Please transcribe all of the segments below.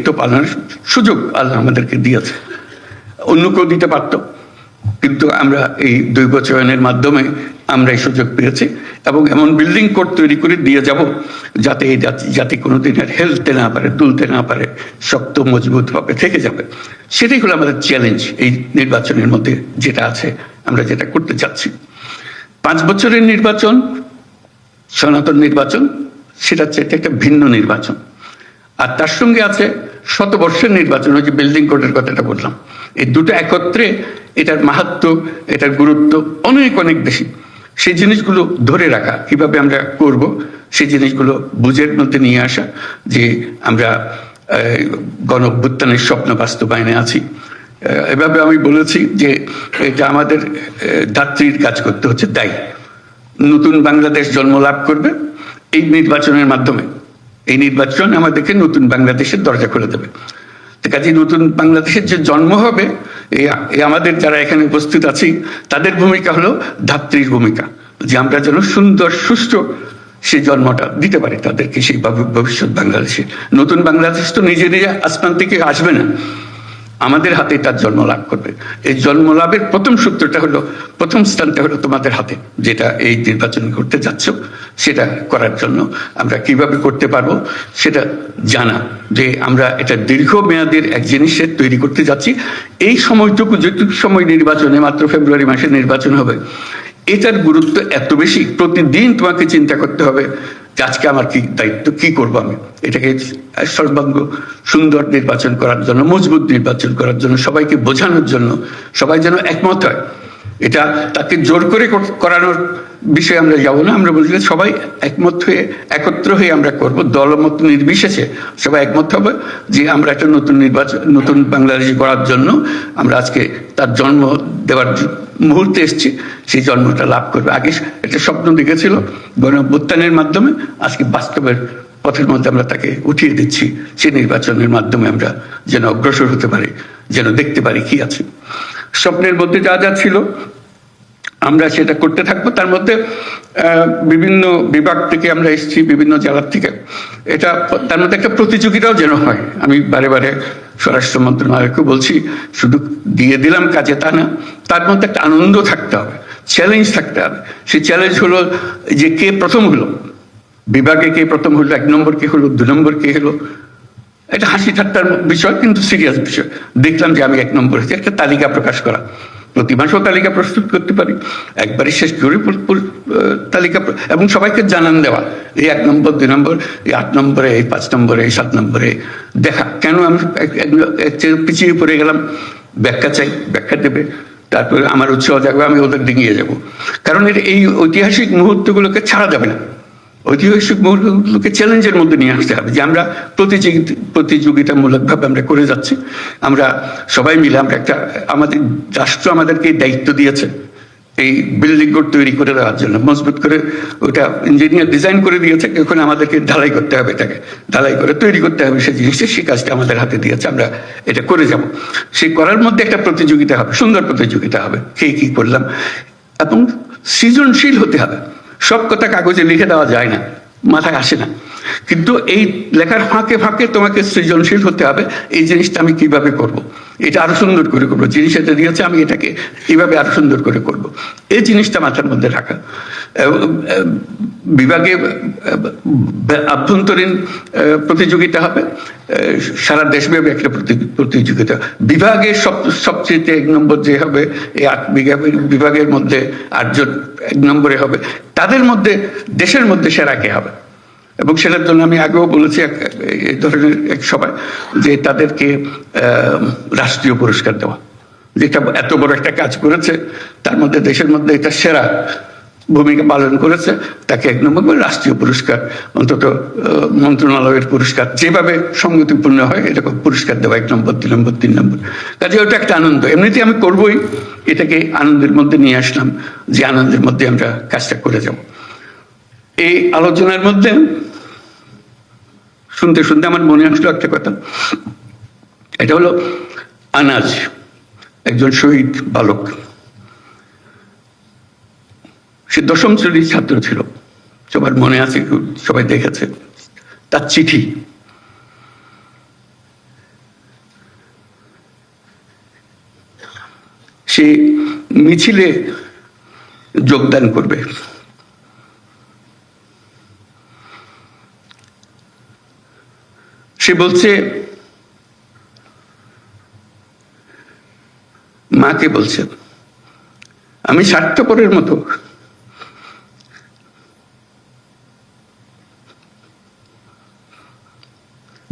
দায়িত্ব পালনের সুযোগ আল্লাহ আমাদেরকে দিয়েছে। অন্য কেউ দিতে পারত, কিন্তু আমরা এই দুই বছরের মাধ্যমে আমরা এই সুযোগ পেয়েছি এবং এমন বিল্ডিং কোড তৈরি করে দিয়ে যাব যাতে এই জাতি জাতি কোনোদিন আর হেলতে না পারে তুলতে না পারে, শক্ত মজবুত হবে থেকে যাবে। সেটাই হলো আমাদের চ্যালেঞ্জ এই নির্বাচনের মধ্যে যেটা আছে, আমরা যেটা করতে চাচ্ছি। পাঁচ বছরের নির্বাচন, সনাতন নির্বাচন, সেটা হচ্ছে একটা ভিন্ন নির্বাচন। আর তার সঙ্গে আছে শতবর্ষের নির্বাচন ওই যে বিল্ডিং কোডের কথাটা বললাম। এই দুটো একত্রে এটার মাহাত্ম এটার গুরুত্ব অনেক অনেক বেশি। সেই জিনিসগুলো ধরে রাখা কীভাবে আমরা করব সেই জিনিসগুলো বুঝের মধ্যে নিয়ে আসা যে আমরা গণ অভ্যুত্থানের স্বপ্ন বাস্তবায়নে আছি। এভাবে আমি বলেছি যে এটা আমাদের আহ, ধাত্রীর কাজ করতে হচ্ছে দায়ী। নতুন বাংলাদেশ জন্ম লাভ করবে এই নির্বাচনের মাধ্যমে। এই নির্বাচন আমাদেরকে নতুন বাংলাদেশের দরজা খুলে দেবে। কাজে নতুন বাংলাদেশের যে জন্ম হবে, এই আমাদের যারা এখানে উপস্থিত আছি, তাদের ভূমিকা হলো ধাত্রীর ভূমিকা। যে আমরা যেন সুন্দর, সুষ্ঠু সে জন্মটা দিতে পারি তাদেরকে সেই ভবিষ্যৎ বাংলাদেশে। নতুন বাংলাদেশ তো নিজে নিজে আসমান থেকে আসবে না। আমাদের হাতে তার জন্ম লাভ করবে। এই জন্ম লাভের প্রথম সূত্রটা হলো, প্রথম স্থানটা হলো তোমাদের হাতে। যেটা এই নির্বাচন করতে যাচ্ছ, সেটা করার জন্য আমরা কীভাবে করতে পারব, সেটা জানা। যে আমরা এটা দীর্ঘমেয়াদের এক জিনিসের তৈরি করতে যাচ্ছি। এই সময়টুকু, যেটুকু সময় নির্বাচনে, মাত্র ফেব্রুয়ারি মাসে নির্বাচন হবে, এটার গুরুত্ব এত বেশি। প্রতিদিন তোমাকে চিন্তা করতে হবে যে আজকে আমার কি দায়িত্ব, কি করব আমি? এটাকে সর্বাঙ্গ সুন্দর নির্বাচন করার জন্য, মজবুত নির্বাচন করার জন্য, সবাইকে বোঝানোর জন্য সবাই যেন একমত হয়। এটা তাকে জোর করে করানোর বিষয়ে আমরা যাব না। আমরা বলছি সবাই একমত হয়ে, একত্র হয়ে আমরা করব। দলমত নির্বিশেষে সবাই একমত হবে যে আমরা একটা নতুন নির্বাচন, নতুন বাংলাদেশ করার জন্য আমরা আজকে তার জন্ম দেওয়ার মুহূর্তে এসেছি। সেই জন্মটা লাভ করবে। আগে একটা স্বপ্ন দেখেছিল গণ অভ্যুত্থানের মাধ্যমে। আজকে বাস্তবের পথের মধ্যে আমরা তাকে উঠিয়ে দিচ্ছি। সেই নির্বাচনের মাধ্যমে আমরা যেন অগ্রসর হতে পারি, যেন দেখতে পারি কি আছে। স্বপ্নের মধ্যে যা যা ছিল আমরা সেটা করতে থাকব। তার মধ্যে বিভিন্ন বিভাগ থেকে আমরা এসেছি, বিভিন্ন জেলার থেকে। এটা, তার মধ্যে একটা প্রতিযোগিতাও যেন হয়। আমি বারে বারে স্বরাষ্ট্র মন্ত্রণালয়কে বলছি, শুধু দিয়ে দিলাম কাজে তা না, তার মধ্যে একটা আনন্দ থাকতে হবে চ্যালেঞ্জ থাকতে হবে। সেই চ্যালেঞ্জ হলো যে কে প্রথম হলো, বিভাগে কে প্রথম হলো, এক নম্বর কে হলো, দু নম্বর কে হলো। এটা হাসি ঠাট্টার বিষয়, কিন্তু সিরিয়াস বিষয়। দেখলাম যে আমি এক নম্বর হয়েছি, একটা তালিকা প্রকাশ করা। প্রতি মাসেও তালিকা প্রস্তুত করতে পারি। একবারই শেষ আহ, তালিকা এবং সবাইকে জানান দেওয়া এই এক নম্বর দুই নম্বর এই আট নম্বরে এই পাঁচ নম্বরে এই সাত নম্বরে। দেখা কেন আমি পিছিয়ে পড়ে গেলাম? ব্যাখ্যা চাই ব্যাখ্যা দেবে। তারপরে আমার উৎসাহ জাগবে আমি ওদের ডিঙিয়ে যাব। কারণ এই ঐতিহাসিক মুহূর্তগুলোকে ছাড়া যাবে না। ঐতিহাসিক মুহূর্তগুলোকে চ্যালেঞ্জের মধ্যে নিয়ে আসতে হবে, যে আমরা প্রতিযোগিতা প্রতিযোগিতামূলকভাবে আমরা করে যাচ্ছি। আমরা সবাই মিলে আমরা একটা, আমাদের রাষ্ট্র আমাদেরকে দায়িত্ব দিয়েছে, এই বিল্ডিং কোড তৈরি করে দেওয়ার জন্য। মজবুত করে ওটা ইঞ্জিনিয়ার ডিজাইন করে দিয়েছে, এখন আমাদেরকে ঢালাই করতে হবে এটাকে। ঢালাই করে তৈরি করতে হবে সেই জিনিসটা সেই কাজটা আমাদের হাতে দিয়েছে, আমরা এটা করে যাব। সেই করার মধ্যে একটা প্রতিযোগিতা হবে, সুন্দর প্রতিযোগিতা হবে, কে কি করলাম। এবং সৃজনশীল হতে হবে। সব কথা কাগজে লিখে দেওয়া যায় না মাথায় আসে না। কিন্তু এই লেখার ফাঁকে ফাঁকে তোমাকে সৃজনশীল হতে হবে, এই জিনিসটা আমি কীভাবে করব। এটা আরও সুন্দর করে করব, জিনিস এটা দিয়েছে, আমি এটাকে কীভাবে আরও সুন্দর করে করব। এই জিনিসটা মাথার মধ্যে রাখা বিভাগে আভ্যন্তরীণ প্রতিযোগিতা হবে সারা দেশব্যাপী একটা প্রতি- প্রতিযোগিতা বিভাগের সব, সবচেয়ে এক নম্বর যে হবে, এই আট বিভাগের বিভাগের মধ্যে আটজন এক নম্বরে হবে তাদের মধ্যে, দেশের মধ্যে সেরা কে হবে এবং সেটার জন্য আমি আগেও বলেছি এই ধরনের এক সবাই যে তাদেরকে রাষ্ট্রীয় পুরস্কার দেওয়া। যেটা এত বড় একটা কাজ করেছে, তার মধ্যে দেশের মধ্যে এটা সেরা ভূমিকা পালন করেছে, তাকে এক নম্বর করে রাষ্ট্রীয় পুরস্কার, অন্তত মন্ত্রণালয়ের পুরস্কার, যেভাবে সংগতিপূর্ণ হয় এরকম পুরস্কার দেওয়া, এক নম্বর, দুই নম্বর, তিন নম্বর। কাজে ওটা একটা আনন্দ। এমনিতে আমি করবই, এটাকে আনন্দের মধ্যে নিয়ে আসলাম, যে আনন্দের মধ্যে আমরা কাজটা করে যাব। এই আলোচনার মধ্যে শুনতে শুনতে আমার মনে আসলো একটা কথা। এটা হলো আনাজ, একজন শহীদ বালক। সে দশম শ্রেণির ছাত্র ছিল। সবার মনে আছে, সবাই দেখেছে। তার চিঠি। সে মিছিলে যোগদান করবে। সে বলছে, মাকে বলছে, আমি স্বার্থপরের মতো।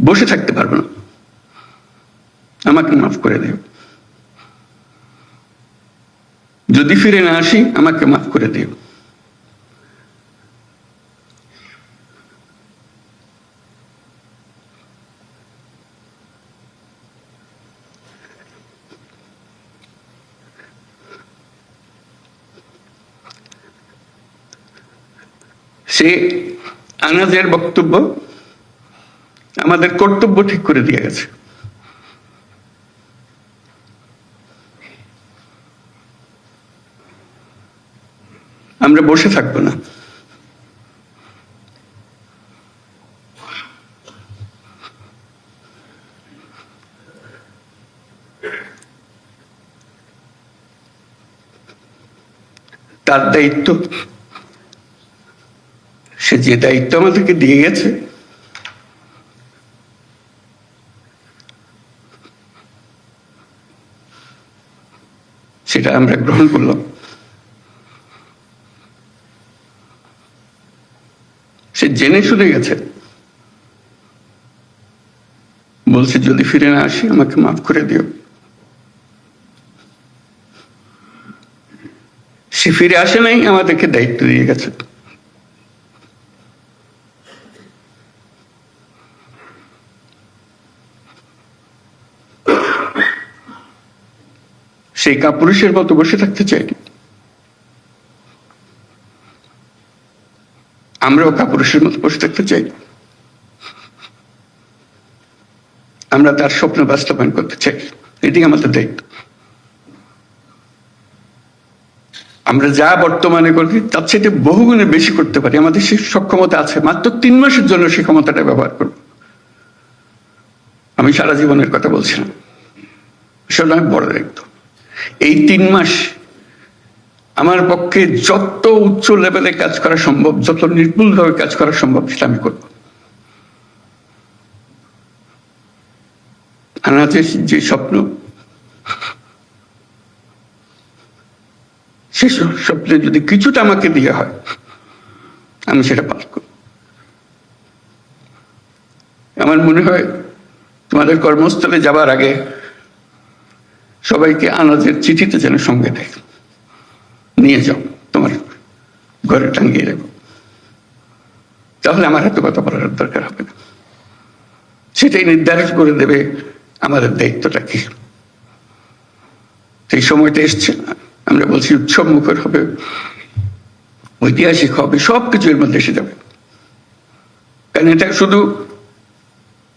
বসে থাকতে পারব না। আমাকে মাফ করে দেও যদি ফিরে না আসি, আমাকে মাফ করে দিও সে আনাজের বক্তব্য আমাদের কর্তব্য ঠিক করে দিয়ে গেছে। আমরা বসে থাকব না। তার দায়িত্ব যে দায়িত্ব আমাদেরকে দিয়ে গেছে। সেটা আমরা গ্রহণ করলাম। সে জেনে শুনে গেছে। বলছে, যদি ফিরে না আসি, আমাকে মাফ করে দিও। সে ফিরে আসে নাই, আমাদেরকে দায়িত্ব দিয়ে গেছে। সেই কাপুরুষের মতো বসে থাকতে চাইনি আমরাও কাপুরুষের মতো বসে থাকতে চাই। আমরা তার স্বপ্ন বাস্তবায়ন করতে চাই। এটি আমাদের দায়িত্ব। আমরা যা বর্তমানে করি, তার চাইতে বহুগুণে বেশি করতে পারি। আমাদের সে সক্ষমতা আছে। মাত্র তিন মাসের জন্য সেই ক্ষমতাটা ব্যবহার করব আমি সারা জীবনের কথা বলছিলাম। সেটা অনেক বড় দায়িত্ব। এই তিন মাস আমার পক্ষে যত উচ্চ লেভেলে কাজ করা সম্ভব, যত নির্ভুলভাবে কাজ করা সম্ভব, সেটা আমি করব। আনাজের যে স্বপ্ন, সে স্বপ্নে যদি কিছুটা আমাকে দিয়ে হয়, আমি সেটা পালন করব। আমার মনে হয় তোমাদের কর্মস্থলে যাবার আগে সবাইকে আনাজের চিঠিতে যেন সঙ্গে দেয় নিয়ে যাও, তোমার ঘরে টাঙ্গিয়ে দেবো তাহলে আমার এত কথা বলার দরকার হবে না। সেটাই নির্ধারিত করে দেবে আমাদের দায়িত্বটা কি। সেই সময়টা এসছে, আমরা বলছি উৎসব মুখর হবে, ঐতিহাসিক হবে সব কিছু এর মধ্যে এসে যাবে। কারণ এটা শুধু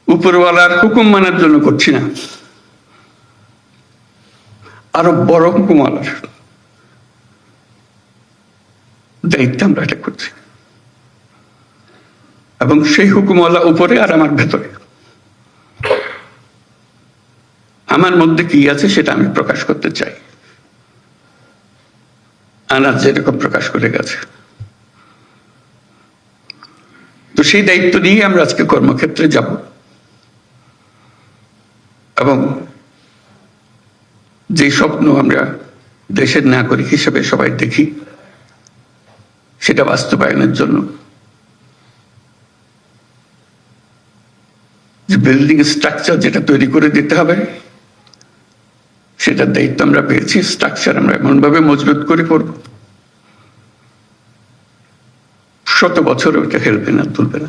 উপরওয়ালার হুকুম মানার জন্য করছি না আরও হুকুমওয়ালার দায়িত্ব আমরা এটা করছি। এবং সেই হুকুমওয়ালা উপরে আর আমার ভেতরে। আমার মধ্যে কি আছে সেটা আমি প্রকাশ করতে চাই। আনাজ যেরকম প্রকাশ করে গেছে। তো সেই দায়িত্ব নিয়ে আমরা আজকে কর্মক্ষেত্রে যাব। এবং যে স্বপ্ন আমরা দেশের নাগরিক হিসেবে সবাই দেখি, সেটা বাস্তবায়নের জন্য। বিল্ডিং স্ট্রাকচার যেটা তৈরি করে দিতে হবে, সেটার দায়িত্ব আমরা পেয়েছি স্ট্রাকচার আমরা এমনভাবে মজবুত করে পড়ব। শত বছর ওটা হেলবে না, তুলবে না।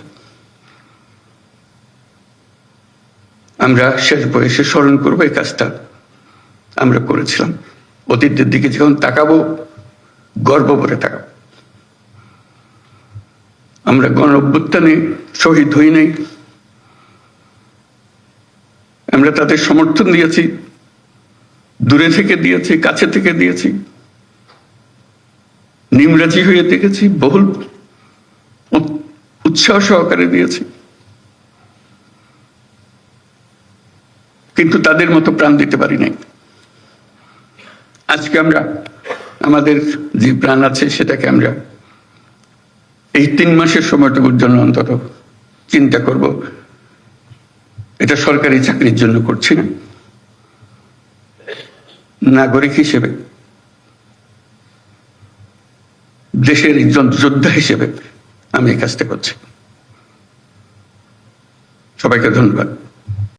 আমরা শেষ বয়সে স্মরণ করব এই কাজটা। আমরা করেছিলাম। অতীতের দিকে যখন তাকাবো, গর্ব করে তাকাবো। আমরা গণ অভ্যুত্থানে শহীদ হই নাই। আমরা তাদের সমর্থন দিয়েছি, দূরে থেকে দিয়েছি, কাছে থেকে দিয়েছি। নিমরাজি হয়ে দেখেছি, বহুল উৎসাহ সহকারে দিয়েছি। কিন্তু তাদের মতো প্রাণ দিতে পারি নাই। আজকে আমরা আমাদের যে প্রাণ আছে সেটাকে আমরা এই তিন মাসের সময়টুকুর জন্য অন্তত চিন্তা করব। এটা সরকারি চাকরির জন্য করছি না। নাগরিক হিসেবে, দেশের একজন যোদ্ধা হিসেবে আমি এই কাজটা করছি। সবাইকে ধন্যবাদ।